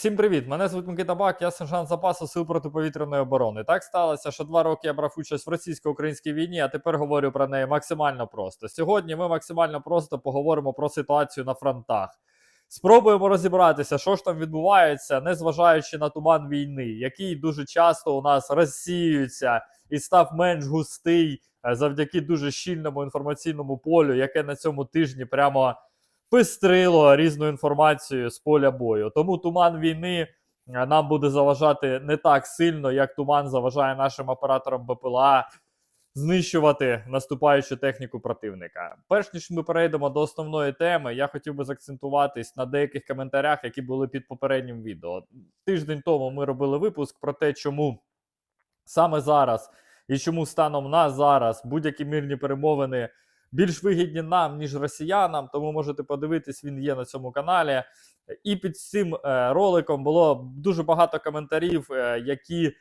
Всім привіт! Мене звуть Микита Бак, я сержант запасу Сил протиповітряної оборони. Так сталося, що два роки я брав участь в російсько-українській війні, а тепер говорю про неї максимально просто. Сьогодні ми максимально просто поговоримо про ситуацію на фронтах. Спробуємо розібратися, що ж там відбувається, незважаючи на туман війни, який дуже часто у нас розсіюється і став менш густий е, завдяки дуже щільному інформаційному полю, яке на цьому тижні прямо пестрило різною інформацією з поля бою. Тому туман війни е, нам буде заважати не так сильно, як туман заважає нашим операторам БПЛА знищувати наступаючу техніку противника. Перш ніж ми перейдемо до основної теми, я хотів би закцентуватись на деяких коментарях, які були під попереднім відео. Тиждень тому ми робили випуск про те, чому саме зараз і чому станом на зараз будь-які мирні перемовини більш вигідні нам, ніж росіянам. Тому можете подивитись, він є на цьому каналі. І під цим е, роликом було дуже багато коментарів, е, які е,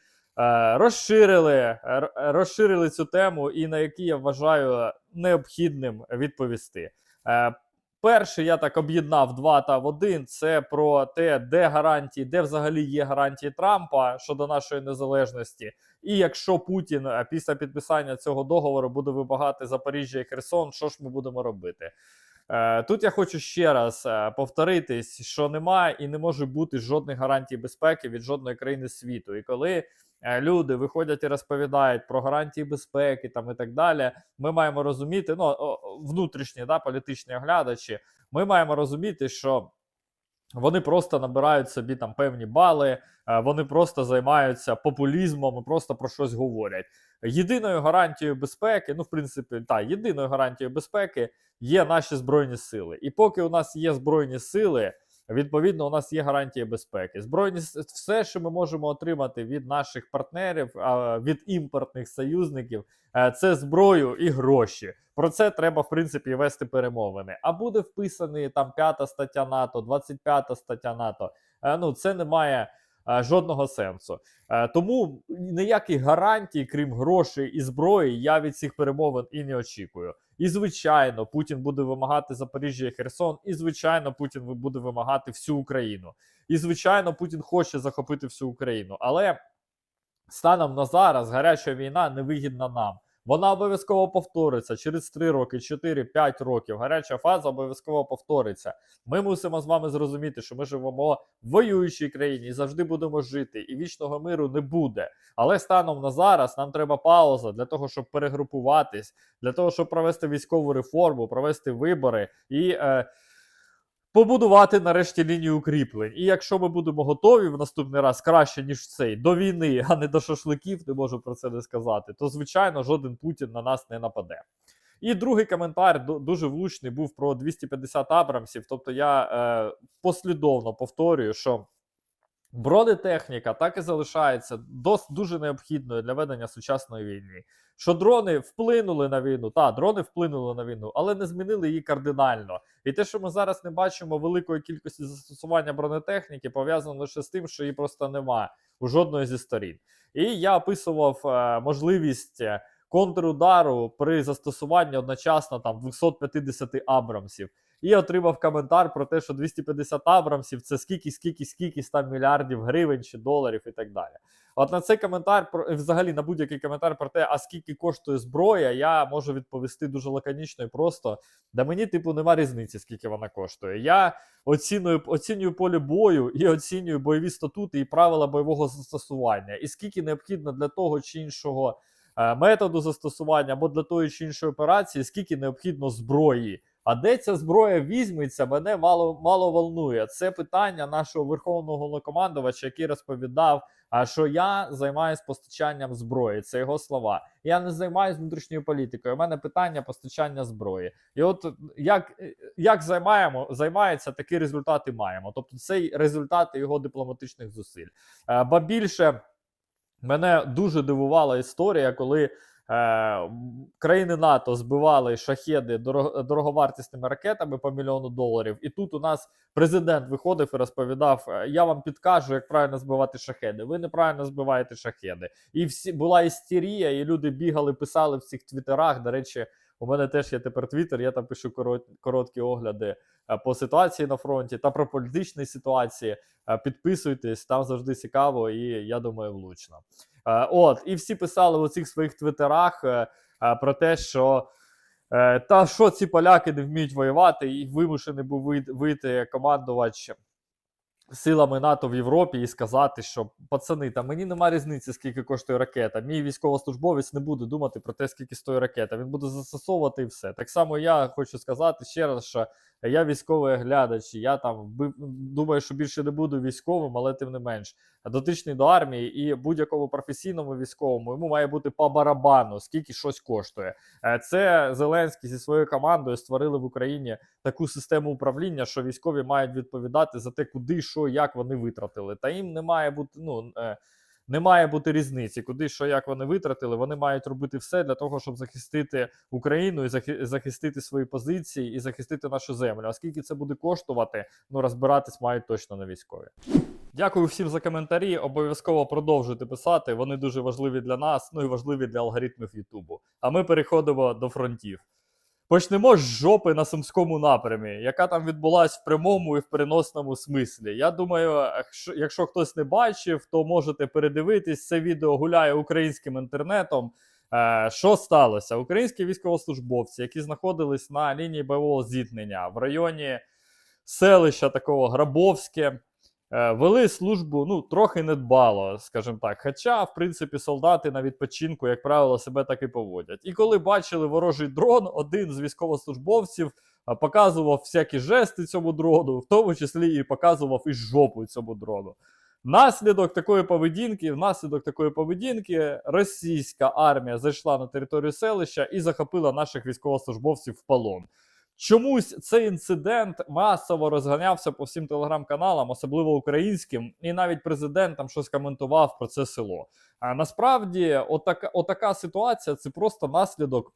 розширили, е, розширили цю тему, і на які я вважаю необхідним відповісти. Е, Перший я так об'єднав два та в один. Це про те, де гарантії, де взагалі є гарантії Трампа щодо нашої незалежності. І якщо Путін е, після підписання цього договору буде вибагати Запоріжжя і Херсон, що ж ми будемо робити? Е, Тут я хочу ще раз е, повторитись, що немає і не може бути жодних гарантій безпеки від жодної країни світу. І коли е, люди виходять і розповідають про гарантії безпеки там і так далі, ми маємо розуміти, ну внутрішні да, політичні оглядачі, ми маємо розуміти, що вони просто набирають собі там певні бали, е, вони просто займаються популізмом і просто про щось говорять. Єдиною гарантією безпеки, ну в принципі, так, єдиною гарантією безпеки є наші збройні сили. І поки у нас є збройні сили, відповідно, у нас є гарантія безпеки. Збройні все, що ми можемо отримати від наших партнерів, від імпортних союзників, е, це зброю і гроші. Про це треба, в принципі, вести перемовини. А буде вписаний там п'ята стаття НАТО, 25 стаття НАТО. Е, Ну, це не має е, жодного сенсу. Тому ніяких гарантій, крім грошей і зброї, я від цих перемовин і не очікую. І звичайно, Путін буде вимагати Запоріжжя і Херсон, і звичайно, Путін буде вимагати всю Україну. І звичайно, Путін хоче захопити всю Україну. Але станом на зараз гаряча війна невигідна нам. Вона обов'язково повториться через 3 роки, 4, 5 років. Гаряча фаза обов'язково повториться. Ми мусимо з вами зрозуміти, що ми живемо в воюючій країні і завжди будемо жити, і вічного миру не буде. Але станом на зараз нам треба пауза для того, щоб перегрупуватись, для того, щоб провести військову реформу, провести вибори і. Е, Побудувати нарешті лінію укріплень. І якщо ми будемо готові в наступний раз краще, ніж цей, до війни, а не до шашликів, не можу про це не сказати, то звичайно жоден Путін на нас не нападе. І другий коментар ду- дуже влучний був про 250 абрамсів. Тобто я е, послідовно повторюю, що бронетехніка так і залишається дос, дуже необхідною для ведення сучасної війни. Що дрони вплинули на війну, та дрони вплинули на війну, але не змінили її кардинально. І те, що ми зараз не бачимо великої кількості застосування бронетехніки, пов'язано лише з тим, що її просто немає у жодної зі сторін. І я описував е, можливість е, контрудару при застосуванні одночасно там 250 абрамсів. І отримав коментар про те, що 250 абрамсів це скільки, скільки, скільки там мільярдів гривень чи доларів і так далі. От на цей коментар, взагалі на будь-який коментар про те, а скільки коштує зброя, я можу відповісти дуже лаконічно і просто. Да мені, типу, нема різниці, скільки вона коштує. Я оціную, оцінюю поле бою і оцінюю бойові статути і правила бойового застосування. І скільки необхідно для того чи іншого е, методу застосування або для тої чи іншої операції, скільки необхідно зброї. А де ця зброя візьметься, мене мало мало волнує. Це питання нашого верховного головнокомандувача, який розповідав, що я займаюся постачанням зброї. Це його слова. Я не займаюся внутрішньою політикою. У мене питання постачання зброї. І от як, як займаємо, займається, такі результати маємо. Тобто, це результати його дипломатичних зусиль. Е, Ба більше мене дуже дивувала історія, коли. Е, країни НАТО збивали шахеди дорого, дороговартісними ракетами по мільйону доларів. І тут у нас президент виходив і розповідав: «Е, Я вам підкажу, як правильно збивати шахеди. Ви неправильно збиваєте шахеди. І всі була істерія, і люди бігали, писали в цих твіттерах. До речі, У мене теж є тепер твіттер, я там пишу корот, короткі огляди е, по ситуації на фронті та про політичні ситуації. Підписуйтесь, там завжди цікаво і я думаю, влучно. Е, От, і всі писали у цих своїх твіттерах е, е, про те, що. Та що ці поляки не вміють воювати, і вимушений був вийти командувач силами НАТО в Європі і сказати, що пацани, та мені нема різниці, скільки коштує ракета. Мій військовослужбовець не буде думати про те, скільки стоїть ракета. Він буде застосовувати і все. Так само я хочу сказати ще раз, що я військовий глядач, я там думаю, що більше не буду військовим, але тим не менш дотичний до армії і будь-якому професійному військовому йому має бути по барабану, скільки щось коштує. Е, Це Зеленський зі своєю командою створили в Україні таку систему управління, що військові мають відповідати за те, куди, що, як вони витратили. Та їм не має бути, ну. Не має бути різниці, куди що як вони витратили. Вони мають робити все для того, щоб захистити Україну і захи- захистити свої позиції і захистити нашу землю. А скільки це буде коштувати, ну розбиратись мають точно на військові. Дякую всім за коментарі. Обов'язково продовжуйте писати. Вони дуже важливі для нас, ну і важливі для алгоритмів Ютубу. А ми переходимо до фронтів. Почнемо з жопи на сумському напрямі, яка там відбулась в прямому і в переносному смислі. Я думаю, якщо, хтось не бачив, то можете передивитись. Це відео гуляє українським інтернетом. Е, що сталося? Українські військовослужбовці, які знаходились на лінії бойового зіткнення в районі селища такого Грабовське, вели службу ну, трохи недбало, скажімо так. Хоча, в принципі, солдати на відпочинку, як правило, себе так і поводять. І коли бачили ворожий дрон, один з військовослужбовців показував всякі жести цьому дрону, в тому числі і показував і жопу цьому дрону. Наслідок такої поведінки, внаслідок такої поведінки, російська армія зайшла на територію селища і захопила наших військовослужбовців в полон. Чомусь цей інцидент масово розганявся по всім телеграм-каналам, особливо українським, і навіть президент там щось коментував про це село. А насправді, отака, отака ситуація це просто наслідок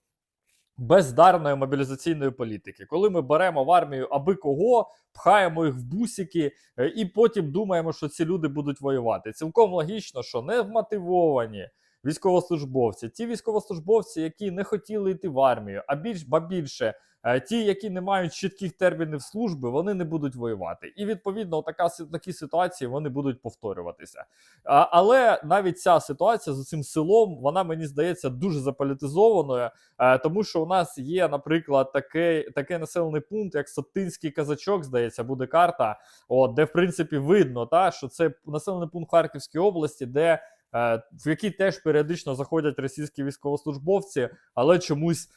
бездарної мобілізаційної політики, коли ми беремо в армію аби кого, пхаємо їх в бусики, е, і потім думаємо, що ці люди будуть воювати. Цілком логічно, що не вмотивовані військовослужбовці, ті військовослужбовці, які не хотіли йти в армію, а більш ба більше. е, Ті, які не мають чітких термінів служби, вони не будуть воювати. І відповідно, така такі ситуації вони будуть повторюватися. А, але навіть ця ситуація з цим селом, вона мені здається дуже заполітизованою, е, тому що у нас є, наприклад, такий, такий населений пункт, як Сотинський казачок, здається, буде карта, от, де в принципі видно, та, що це населений пункт Харківській області, де в який теж періодично заходять російські військовослужбовці, але чомусь.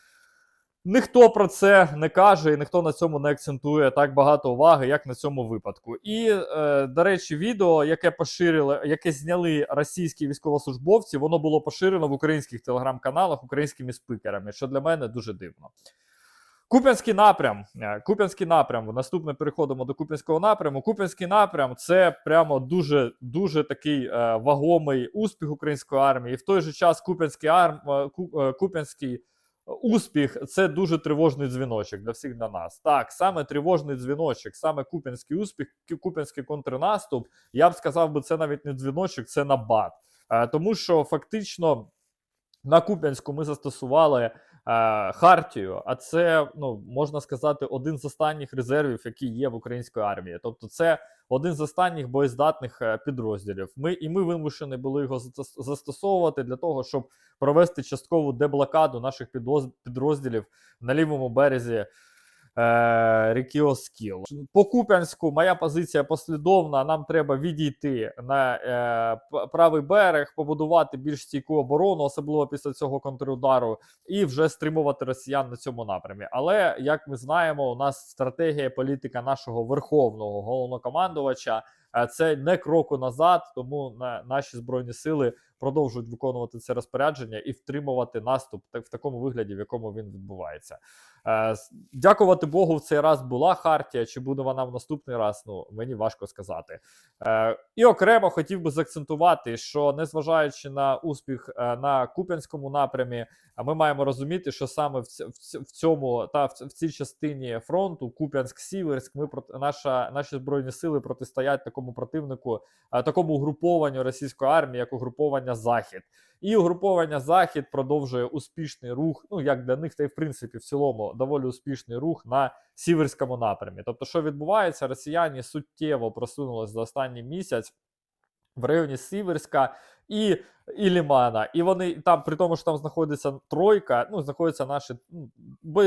Ніхто про це не каже, і ніхто на цьому не акцентує так багато уваги, як на цьому випадку. І, е, до речі, відео, яке поширили, яке зняли російські військовослужбовці, воно було поширено в українських телеграм-каналах українськими спикерами, що для мене дуже дивно. Куп'янський напрям. Е, Куп'янський напрям. Наступне переходимо до Куп'янського напряму. Куп'янський напрям це прямо дуже дуже такий е, вагомий успіх української армії. І в той же час Куп'янський арм, е, Ку- Куп'янський успіх це дуже тривожний дзвіночок для всіх для нас. Так, саме тривожний дзвіночок, саме Куп'янський успіх, Куп'янський контрнаступ. Я б сказав би, це навіть не дзвіночок, це набат. Тому що фактично на Куп'янську ми застосували Хартію, а це ну можна сказати один з останніх резервів, які є в української армії. Тобто, це один з останніх боєздатних е, підрозділів. Ми і ми вимушені були його застос- застосовувати для того, щоб провести часткову деблокаду наших підроз- підрозділів на лівому березі. Е, Скіл. По Куп'янську моя позиція послідовна. Нам треба відійти на е, правий берег, побудувати більш стійку оборону, особливо після цього контрудару, і вже стримувати росіян на цьому напрямі. Але як ми знаємо, у нас стратегія політика нашого верховного головнокомандувача. Е, Це не кроку назад, тому на наші збройні сили продовжують виконувати це розпорядження і втримувати наступ в такому вигляді, в якому він відбувається. Е, Дякувати Богу, в цей раз була хартія. Чи буде вона в наступний раз? Ну мені важко сказати. Е, І окремо хотів би заакцентувати, що незважаючи на успіх на Куп'янському напрямі, ми маємо розуміти, що саме в цьому та в, цій частині фронту Куп'янськ-Сіверськ, ми наша наші збройні сили протистоять такому такому противнику, е, такому угрупованню російської армії, як угруповання Захід. І угруповання Захід продовжує успішний рух. Ну як для них, та й в принципі в цілому доволі успішний рух на сіверському напрямі. Тобто, що відбувається, росіяни суттєво просунулись за останній місяць в районі Сіверська і, і Лімана. І вони там, при тому, що там знаходиться тройка, ну знаходяться наші ну,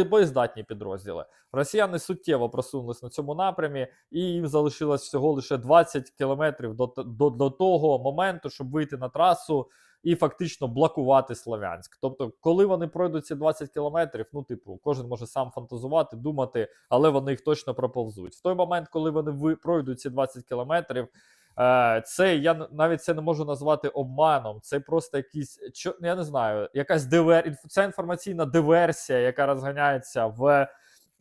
боєздатні підрозділи. Росіяни суттєво просунулись на цьому напрямі, і їм залишилось всього лише 20 кілометрів до, до, до того моменту, щоб вийти на трасу. І фактично блокувати Слов'янськ. Тобто, коли вони пройдуть ці 20 кілометрів, ну, типу, кожен може сам фантазувати, думати, але вони їх точно проповзуть. В той момент, коли вони пройдуть ці 20 кілометрів, Це я навіть це не можу назвати обманом. Це просто якийсь чо- я не знаю, якась дивер... це інформаційна диверсія, яка розганяється в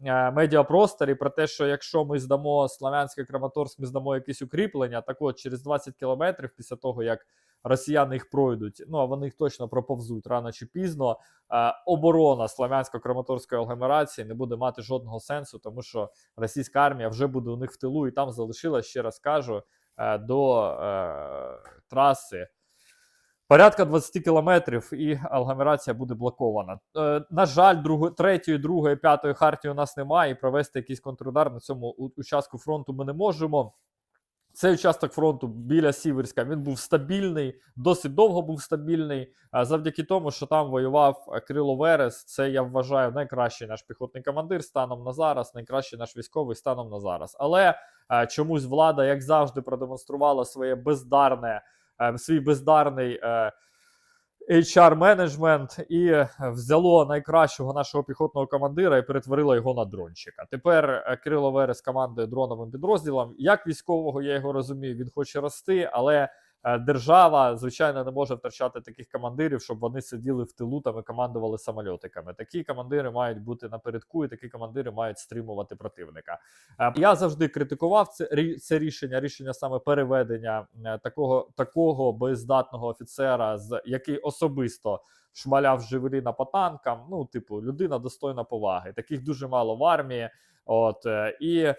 е, медіапросторі про те, що якщо ми здамо Славянський Краматорськ, ми здамо якісь укріплення. Так от через 20 кілометрів після того, як росіяни їх пройдуть, ну а вони їх точно проповзуть рано чи пізно. е, Оборона Славянсько-Краматорської агломерації не буде мати жодного сенсу, тому що російська армія вже буде у них в тилу, і там залишилась, ще раз кажу, е, до е, траси. Порядка 20 кілометрів, і агломерація буде блокована. Е, на жаль, друго, третьої, другої, п'ятої хартії у нас немає, і провести якийсь контрудар на цьому участку фронту ми не можемо. Цей участок фронту біля Сіверська він був стабільний, досить довго був стабільний. Завдяки тому, що там воював е, Крило Верес. Це я вважаю найкращий наш піхотний командир станом на зараз, найкращий наш військовий станом на зараз. Але е, чомусь влада, як завжди, продемонструвала своє бездарне, е, свій бездарний. HR-менеджмент і взяло найкращого нашого піхотного командира і перетворило його на дрончика. Тепер е, Кирило Верес командує дроновим підрозділом. Як військового я його розумію, він хоче рости, але держава, звичайно, не може втрачати таких командирів, щоб вони сиділи в тилу там і командували самольотиками. Такі командири мають бути напередку, і такі командири мають стримувати противника. Е, Я завжди критикував це, це рішення, рішення саме переведення е, такого, такого боєздатного офіцера, з який особисто шмаляв Жевеліна по танкам. Ну, типу, людина достойна поваги. Таких дуже мало в армії. От е, і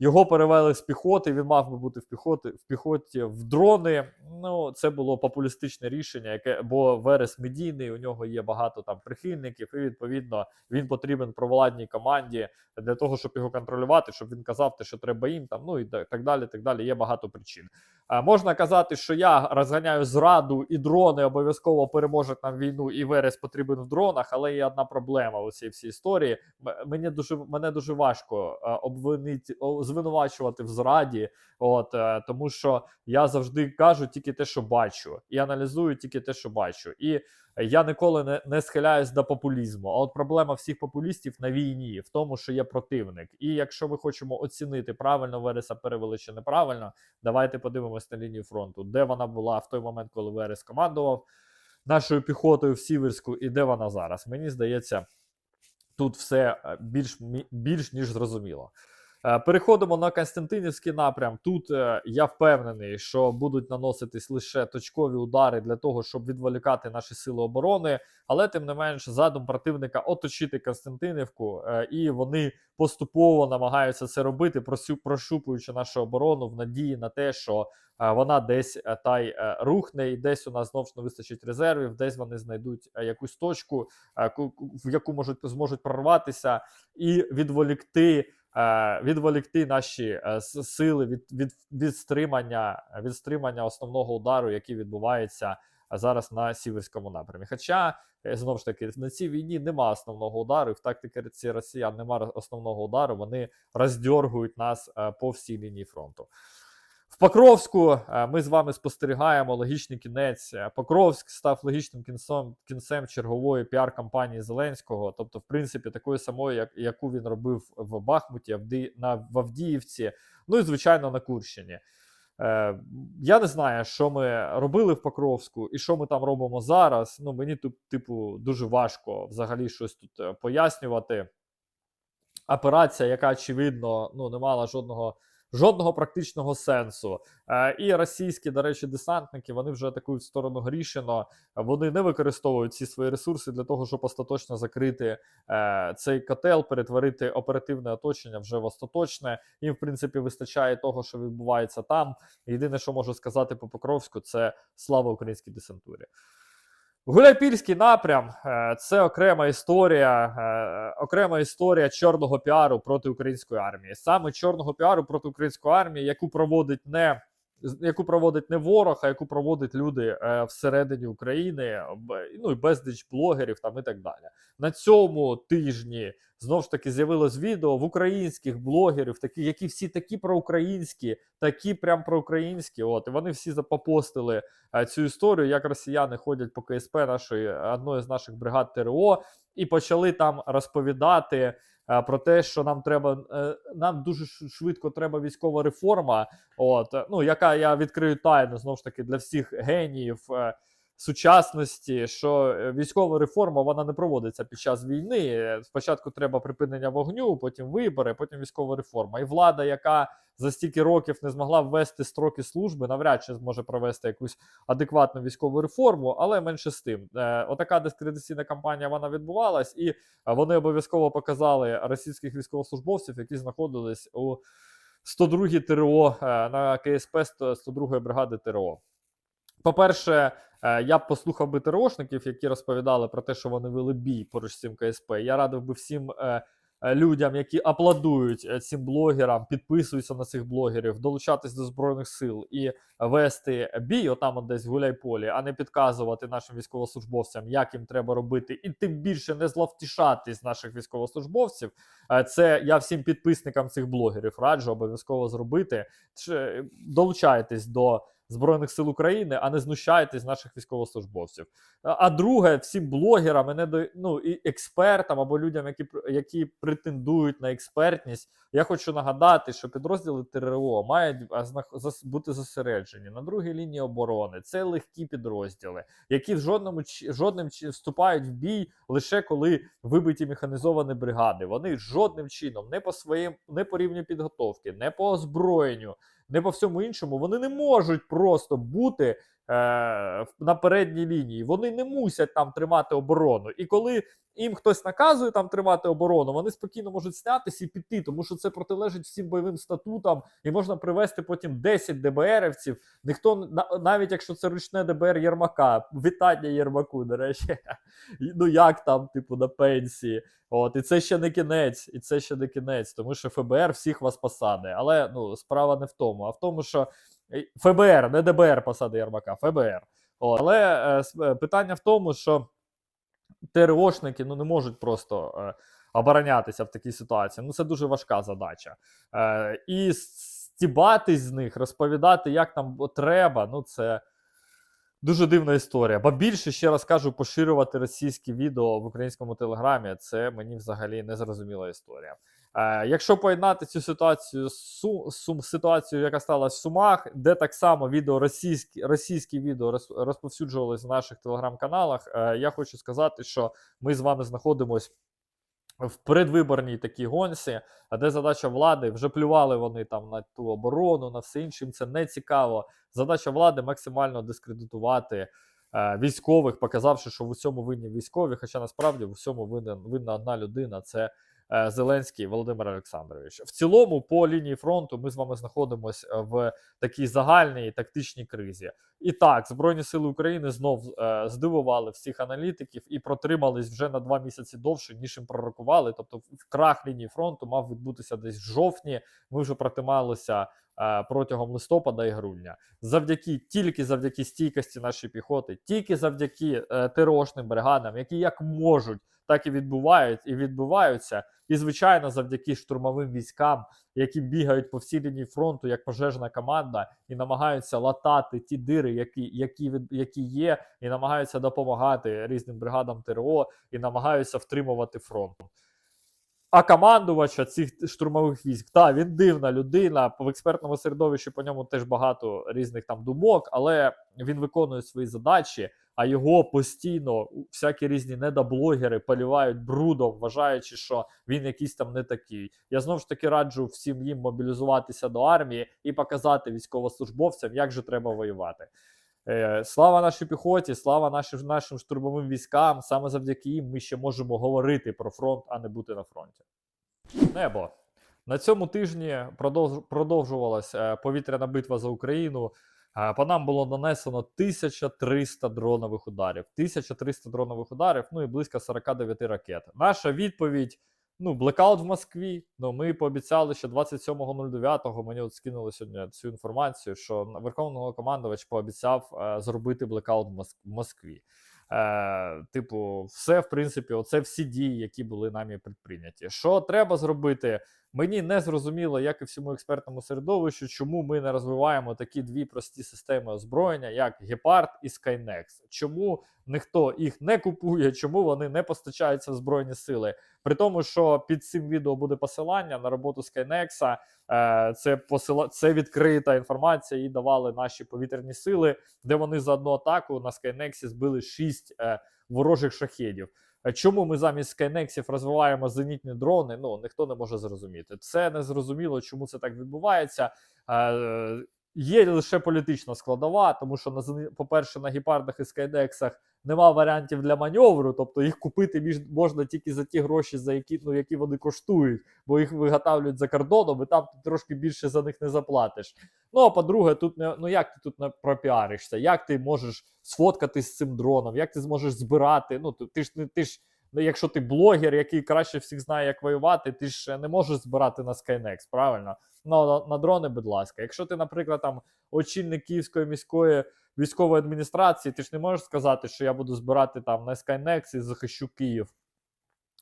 його перевели з піхоти. Він мав би бути в піхоті в піхоті в дрони. Ну, це було популістичне рішення, яке бо Верес медійний, у нього є багато там прихильників, і відповідно він потрібен провладній команді для того, щоб його контролювати, щоб він казав те, що треба їм там. Ну і так далі. Так далі. Є багато причин. А, можна казати, що я розганяю зраду, і дрони обов'язково переможуть нам війну, і Верес потрібен в дронах, але є одна проблема у цій всій історії. Мені дуже мене дуже важко обвинити звинувачувати в зраді. От е, тому, що я завжди кажу тільки те, що бачу, і аналізую тільки те, що бачу. І я ніколи не, не схиляюсь до популізму. А от проблема всіх популістів на війні в тому, що є противник. І якщо ми хочемо оцінити правильно Вереса перевели чи неправильно, давайте подивимось на лінію фронту, де вона була в той момент, коли Верес командував нашою піхотою в Сіверську, і де вона зараз. Мені здається, тут все е, більш, більш ніж зрозуміло. Е, Переходимо на Константинівський напрям. Тут е, я впевнений, що будуть наноситись лише точкові удари для того, щоб відволікати наші сили оборони. Але тим не менш, задум противника оточити Константинівку, е, і вони поступово намагаються це робити, прощупуючи нашу оборону в надії на те, що вона десь та й рухне, і десь у нас знову ж не вистачить резервів, десь вони знайдуть якусь точку, ку- ку- в яку можуть зможуть прорватися і відволікти. Е, Відволікти наші е, сили від, від, від, стримання, від стримання основного удару, який відбувається е, зараз на сіверському напрямі. Хоча е, знову ж таки на цій війні нема основного удару, в тактиці росіян нема основного удару. Вони роздьоргують нас е, по всій лінії фронту. В Покровську е, ми з вами спостерігаємо логічний кінець. Е, Покровськ став логічним кінцем, кінцем чергової піар-кампанії Зеленського, тобто, в принципі, такої самої, як, яку він робив в Бахмуті, на, в Авдіївці, ну і звичайно на Курщині. Е, я не знаю, що ми робили в Покровську і що ми там робимо зараз. Ну, мені тут, типу, дуже важко взагалі щось тут е, пояснювати. Операція, яка очевидно ну, не мала жодного жодного практичного сенсу. Е, і російські, до речі, десантники вони вже атакують в сторону Грішино. Вони не використовують ці свої ресурси для того, щоб остаточно закрити е, цей котел, перетворити оперативне оточення вже в остаточне. Їм, в принципі, вистачає того, що відбувається там. Єдине, що можу сказати по Покровську, це слава українській десантурі. Гуляйпільський напрям е, це окрема історія, е, окрема історія чорного піару проти української армії. Саме чорного піару проти української армії, яку проводить не яку проводить не ворог, а яку проводять люди е, всередині України, ну і безліч блогерів там і так далі. На цьому тижні знову ж таки з'явилось відео в українських блогерів, такі, які всі такі проукраїнські, такі прям проукраїнські. От і вони всі запопостили е, цю історію, як росіяни ходять по КСП нашої одної з наших бригад ТРО, і почали там розповідати. е, Про те, що нам треба, е, нам дуже швидко треба військова реформа, от е, ну яка я відкрию тайну знову ж таки для всіх геніїв е, сучасності, що е, військова реформа вона не проводиться під час війни. Спочатку треба припинення вогню, потім вибори, потім військова реформа. І влада, яка за стільки років не змогла ввести строки служби, навряд чи зможе провести якусь адекватну військову реформу, але менше з тим. Е, отака дискредитаційна кампанія вона відбувалась, і е, вони обов'язково показали російських військовослужбовців, які знаходились у 102 ТРО е, на КСП 102 бригади ТРО. По-перше, е, я б послухав би ТРОшників, які розповідали про те, що вони вели бій поруч з цим КСП. Я радив би всім е, е, людям, які аплодують цим блогерам, підписуються на цих блогерів, долучатись до збройних сил і вести бій, отам от десь в гуляйполі, а не підказувати нашим військовослужбовцям, як їм треба робити, і тим більше не зловтішатись наших військовослужбовців. Це я всім підписникам цих блогерів раджу обов'язково зробити. Долучайтесь до. Збройних сил України, а не знущайтесь наших військовослужбовців. А друге, всім блогерам і не ну і експертам або людям, які які претендують на експертність. Я хочу нагадати, що підрозділи ТРО мають бути зосереджені на другій лінії оборони. Це легкі підрозділи, які в жодному жодним вступають в бій лише коли вибиті механізовані бригади. Вони жодним чином не по своїм, не по рівню підготовки, не по озброєнню, не по всьому іншому, вони не можуть просто бути на передній лінії. Вони не мусять там тримати оборону. І коли їм хтось наказує там тримати оборону, вони спокійно можуть снятися і піти, тому що це протилежить всім бойовим статутам, і можна привести потім 10 ДБРівців. Ніхто навіть якщо це ручне ДБР Єрмака, вітання Єрмаку, до речі, ну як там, типу, на пенсії. От, і це ще не кінець, і це ще не кінець, тому що ФБР всіх вас посаде. Але ну, справа не в тому, а в тому, що е, ФБР, не ДБР посади Єрмака, ФБР. От. Але е, е, питання в тому, що ТРОшники ну, не можуть просто е, оборонятися в такій ситуації. Ну, це дуже важка задача. Е, і стібатись з них, розповідати, як нам треба, ну це. Дуже дивна історія. Ба більше ще раз кажу, поширювати російські відео в українському телеграмі це мені взагалі незрозуміла історія. Е, якщо поєднати цю ситуацію з су, сум, ситуацією, яка сталася в Сумах, де так само відео російські, російські відео розповсюджувалися в наших телеграм-каналах, е, я хочу сказати, що ми з вами знаходимось в передвиборній такій гонці, де задача влади вже плювали вони там на ту оборону, на все інше. Їм це не цікаво. Задача влади максимально дискредитувати е, військових, показавши, що в усьому винні військові. Хоча насправді в усьому винен винна одна людина. Це Зеленський Володимир Олександрович. В цілому, по лінії фронту, ми з вами знаходимося в такій загальній тактичній кризі. І так, Збройні Сили України знов е, здивували всіх аналітиків і протримались вже на два місяці довше, ніж їм пророкували. Тобто, в крах лінії фронту мав відбутися десь в жовтні. Ми вже протрималися е, протягом листопада і грудня. Завдяки тільки завдяки стійкості нашої піхоти, тільки завдяки е, ТРОшним бригадам, які як можуть, так і відбувають і відбуваються. І звичайно, завдяки штурмовим військам, які бігають по всій лінії фронту як пожежна команда, і намагаються латати ті дири, які, які, які є, і намагаються допомагати різним бригадам ТРО, і намагаються втримувати фронт. А командувача цих штурмових військ, та він дивна людина. В експертному середовищі по ньому теж багато різних там думок, але він виконує свої задачі. а його постійно всякі різні недоблогери полівають брудом, вважаючи, що він якийсь там не такий. Я знову ж таки раджу всім їм мобілізуватися до армії і показати військовослужбовцям, як же треба воювати. Е, Слава нашій піхоті, слава нашим, нашим штурмовим військам. Саме завдяки їм ми ще можемо говорити про фронт, а не бути на фронті. Небо. На цьому тижні продовж... продовжувалася е, повітряна битва за Україну. Е, По нам було нанесено 1300 дронових ударів. 1300 дронових ударів, ну і близько 49 ракет. Наша відповідь. Ну, блекаут в Москві. Ну, ми пообіцяли, що 27.09 мені от скинули сьогодні цю інформацію, що верховного командувач пообіцяв е, зробити блекаут в Моск- Москві. Е, типу, все, в принципі, оце всі дії, які були нами предприйняті. Що треба зробити? Мені не зрозуміло, як і всьому експертному середовищу, чому ми не розвиваємо такі дві прості системи озброєння, як Гепард і Skynex. Чому ніхто їх не купує, чому вони не постачаються в Збройні сили? При тому, що під цим відео буде посилання на роботу Skynex, е, це посила... це відкрита інформація, її давали наші повітряні сили, де вони за одну атаку на Skynex збили 6 е, ворожих шахедів. Е, Чому ми замість скайнексів розвиваємо зенітні дрони? Ну ніхто не може зрозуміти. Це не зрозуміло, чому це так відбувається. Є лише політична складова, тому що на по-перше, на гепардах і скайдексах нема варіантів для маневру, тобто їх купити можна тільки за ті гроші, за які ну які вони коштують, бо їх виготовлюють за кордоном, і там ти трошки більше за них не заплатиш. Ну а по-друге, тут не ну як ти тут не пропіаришся? Як ти можеш сфоткатись з цим дроном? Як ти зможеш збирати? Ну ти ж не ти ж. Ну, якщо ти блогер, який краще всіх знає, як воювати, ти ж не можеш збирати на Skynex, правильно? Ну, на, на дрони, будь ласка. Якщо ти, наприклад, там очільник Київської міської військової адміністрації, ти ж не можеш сказати, що я буду збирати там на Skynex і захищу Київ.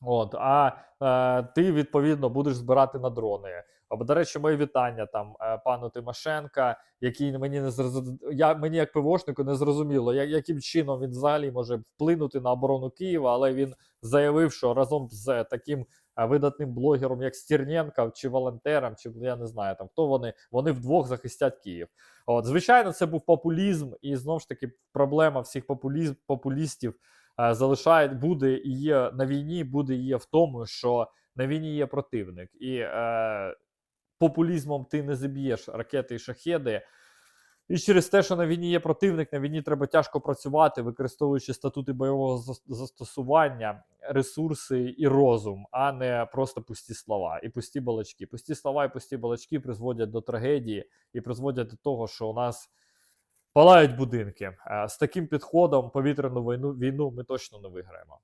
От, а е, ти відповідно будеш збирати на дрони. Або, до речі, мої вітання там е, пану Тимошенка, який мені не зроз... я мені як ПВОшнику не зрозуміло, я- яким чином він взагалі може вплинути на оборону Києва, але він заявив, що разом з таким е, видатним блогером, як Стерненко, чи волонтером, чи я не знаю там хто вони, вони вдвох захистять Київ. От, звичайно, це був популізм, і знову ж таки проблема всіх популізм, популістів е, залишає, буде і є на війні, буде і є в тому, що на війні є противник, і е, популізмом ти не заб'єш ракети і шахеди. І через те, що на війні є противник, на війні треба тяжко працювати, використовуючи статути бойового застосування, ресурси і розум, а не просто пусті слова і пусті балачки. Пусті слова і пусті балачки призводять до трагедії і призводять до того, що у нас палають будинки. Е, З таким підходом повітряну війну, війну ми точно не виграємо.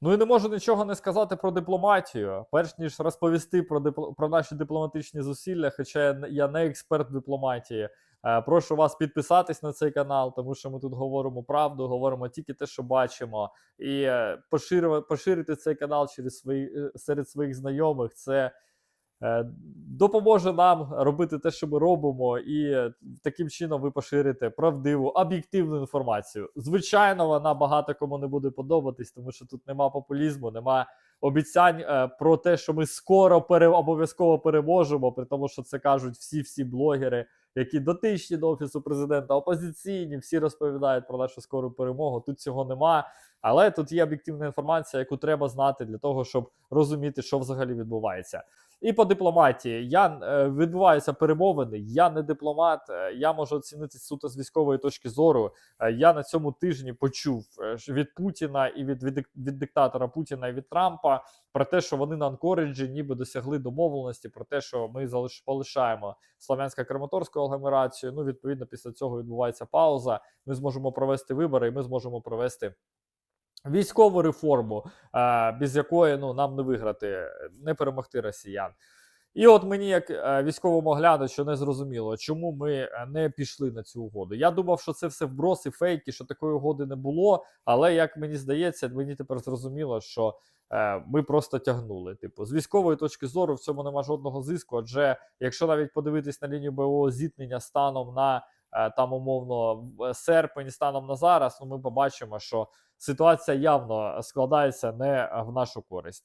Ну і не можу нічого не сказати про дипломатію. Перш ніж розповісти про дипло- про наші дипломатичні зусилля, хоча я, не- експерт дипломатії. Е, прошу вас підписатись на цей канал, тому що ми тут говоримо правду, говоримо тільки те, що бачимо. І е, поширити цей канал через свої, е, серед своїх знайомих. Це допоможе нам робити те, що ми робимо, і е, таким чином ви поширите правдиву, об'єктивну інформацію. Звичайно, вона багато кому не буде подобатись, тому що тут нема популізму, нема обіцянь е, про те, що ми скоро пере, обов'язково переможемо, при тому, що це кажуть всі-всі блогери, які дотичні до офісу президента, опозиційні, всі розповідають про нашу скору перемогу. Тут цього нема. Але тут є об'єктивна інформація, яку треба знати для того, щоб розуміти, що взагалі відбувається. І по дипломатії я е, відбуваються перемовини. Я не дипломат. е, Я можу оцінити суто з військової точки зору. Е, Я на цьому тижні почув від Путіна і від, від, від диктатора Путіна і від Трампа про те, що вони на Анкориджі ніби досягли домовленості про те, що ми залиш полишаємо Слов'янсько-Краматорську агломерацію. Ну, відповідно, після цього відбувається пауза. Ми зможемо провести вибори, і ми зможемо провести. Військову реформу, е, без якої ну нам не виграти, не перемогти росіян. І от мені, як е, військовому оглядачу, не зрозуміло, чому ми е, не пішли на цю угоду. Я думав, що це все вброси, фейки, що такої угоди не було. Але як мені здається, мені тепер зрозуміло, що е, ми просто тягнули. Типу, з військової точки зору в цьому нема жодного зиску. Адже якщо навіть подивитись на лінію бойового зіткнення станом на там умовно в- серпень, станом на зараз, ну ми побачимо, що ситуація явно складається не в нашу користь.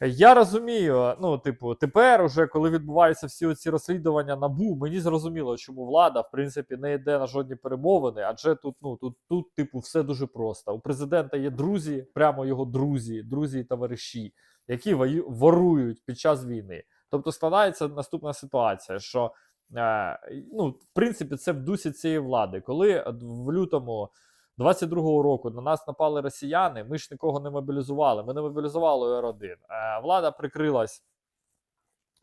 Я розумію, ну, типу, тепер, уже коли відбуваються всі ці розслідування набу, мені зрозуміло, чому влада, в принципі, не йде на жодні перемовини, адже тут, ну, тут, тут, типу, все дуже просто. У президента є друзі, прямо його друзі, друзі і товариші, які вою- ворують під час війни. Тобто складається наступна ситуація, що е, ну, в принципі, це в дусі цієї влади, коли в лютому 22-го року на нас напали росіяни, ми ж нікого не мобілізували. Ми не мобілізували ОР-1. Е, влада прикрилась,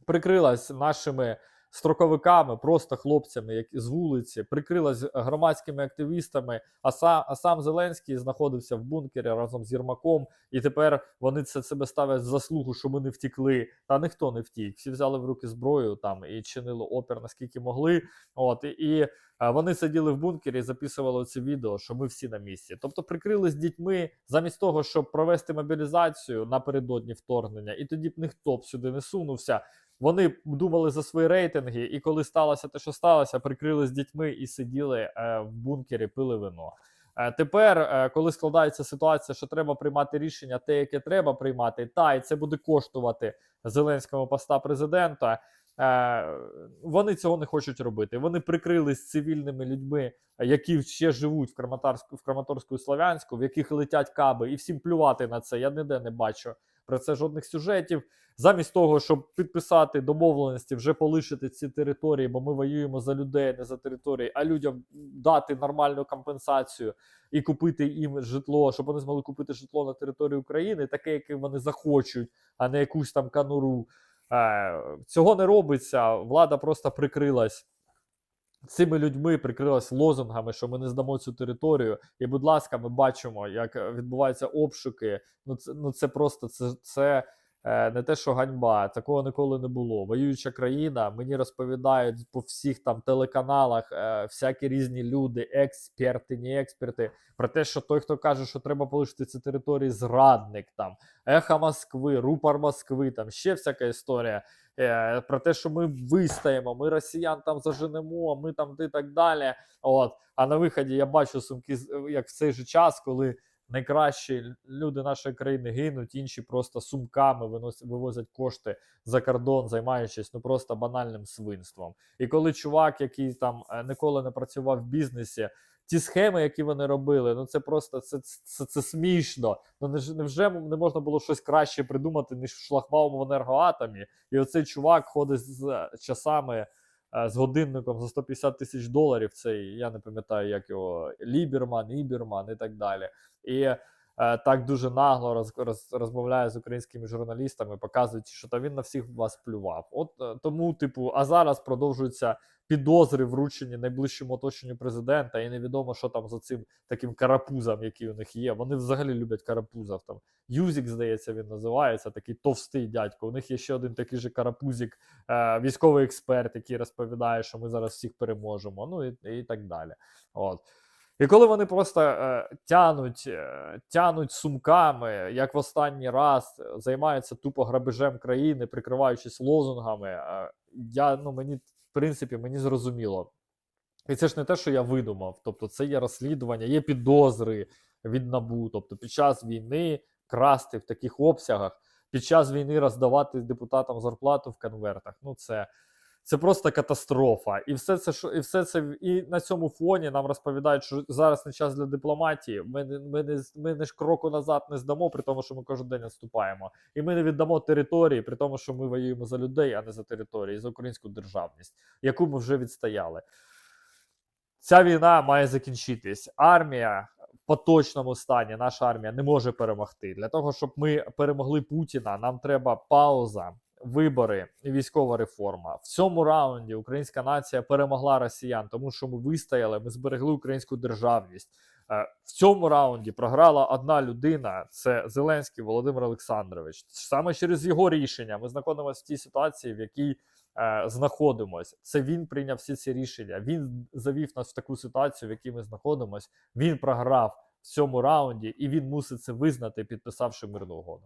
прикрилась нашими строковиками, просто хлопцями, які з вулиці, прикрилась громадськими активістами. А сам, а сам Зеленський знаходився в бункері разом з Єрмаком, і тепер вони це себе ставлять в заслугу, що ми не втікли. Та ніхто не втік. Всі взяли в руки зброю там і чинили опір наскільки могли. От і, і Вони сиділи в бункері і записували це відео, що ми всі на місці. Тобто прикрились дітьми замість того, щоб провести мобілізацію напередодні вторгнення, і тоді б ніхто б сюди не сунувся. Вони думали за свої рейтинги, і коли сталося те, що сталося, прикрились дітьми і сиділи е, в бункері, пили вино. Е, Тепер, е, коли складається ситуація, що треба приймати рішення, те, яке треба приймати, та і це буде коштувати Зеленському поста президента. Е, Вони цього не хочуть робити. Вони прикрились цивільними людьми, які ще живуть в Краматорську, в Краматорську Слов'янську, в яких летять каби, і всім плювати на це. Я ніде не бачу про це жодних сюжетів. Замість того, щоб підписати домовленості, вже полишити ці території, бо ми воюємо за людей, не за території, а людям дати нормальну компенсацію і купити їм житло, щоб вони змогли купити житло на території України, таке, яке вони захочуть, а не якусь там кануру. Е, Цього не робиться. Влада просто прикрилась цими людьми, прикрилась лозунгами, що ми не здамо цю територію. І, будь ласка, ми бачимо, як відбуваються обшуки. Ну це ну це просто це, це е, не те, що ганьба. Такого ніколи не було. Воююча країна. Мені розповідають по всіх там телеканалах е, всякі різні люди, експерти, не експерти, про те, що той, хто каже, що треба полишити ці території, зрадник там, ехо Москви, рупор Москви, там ще всяка історія. Е, про те, що ми вистоїмо, ми росіян там заженемо, ми там і так далі. От. А на виході я бачу сумки, з- як в цей же час, коли найкращі люди нашої країни гинуть, інші просто сумками виносять, вивозять кошти за кордон, займаючись ну просто банальним свинством. І коли чувак, який там е, ніколи не працював в бізнесі, ті схеми, які вони робили, ну це просто це, це, це смішно. Ну не невже не можна було щось краще придумати, ніж шлагбаум в енергоатомі? І оцей чувак ходить з часами. е, З годинником за 150 тисяч доларів, цей я не пам'ятаю, як його Ліберман, Іберман і так далі. І так дуже нагло роз, роз, розмовляє з українськими журналістами, показуючи, що та він на всіх вас плював. От е, тому, типу, а зараз продовжуються підозри, вручені найближчому оточенню президента, і невідомо, що там за цим таким карапузом, який у них є. Вони взагалі люблять карапузов. Там Юзік, здається, він називається, такий товстий дядько. У них є ще один такий же карапузик, е, військовий експерт, який розповідає, що ми зараз всіх переможемо. Ну і, і так далі. От. І коли вони просто е, тянуть, е, тянуть сумками, як в останній раз, е, займаються тупо грабежем країни, прикриваючись лозунгами, е, я, ну, мені, в принципі, мені зрозуміло. І це ж не те, що я видумав. Тобто, це є розслідування, є підозри від НАБУ. Тобто, під час війни красти в таких обсягах, під час війни роздавати депутатам зарплату в конвертах. Ну, це, це просто катастрофа. І все це і все це і на цьому фоні нам розповідають, що зараз не час для дипломатії. Ми не ми не ми не ж кроку назад не здамо, при тому, що ми кожен день наступаємо. І ми не віддамо території, при тому, що ми воюємо за людей, а не за території, за українську державність, яку ми вже відстояли. Ця війна має закінчитись. Армія в поточному стані, наша армія не може перемогти. Для того, щоб ми перемогли Путіна, нам треба пауза, вибори і військова реформа. В цьому раунді українська нація перемогла росіян, тому що ми вистояли, ми зберегли українську державність. Е, В цьому раунді програла одна людина: це Зеленський Володимир Олександрович. Саме через його рішення ми знаходимося в тій ситуації, в якій е, знаходимось. Це він прийняв всі ці рішення. Він завів нас в таку ситуацію, в якій ми знаходимось. Він програв в цьому раунді, і він мусить це визнати, підписавши мирну угоду.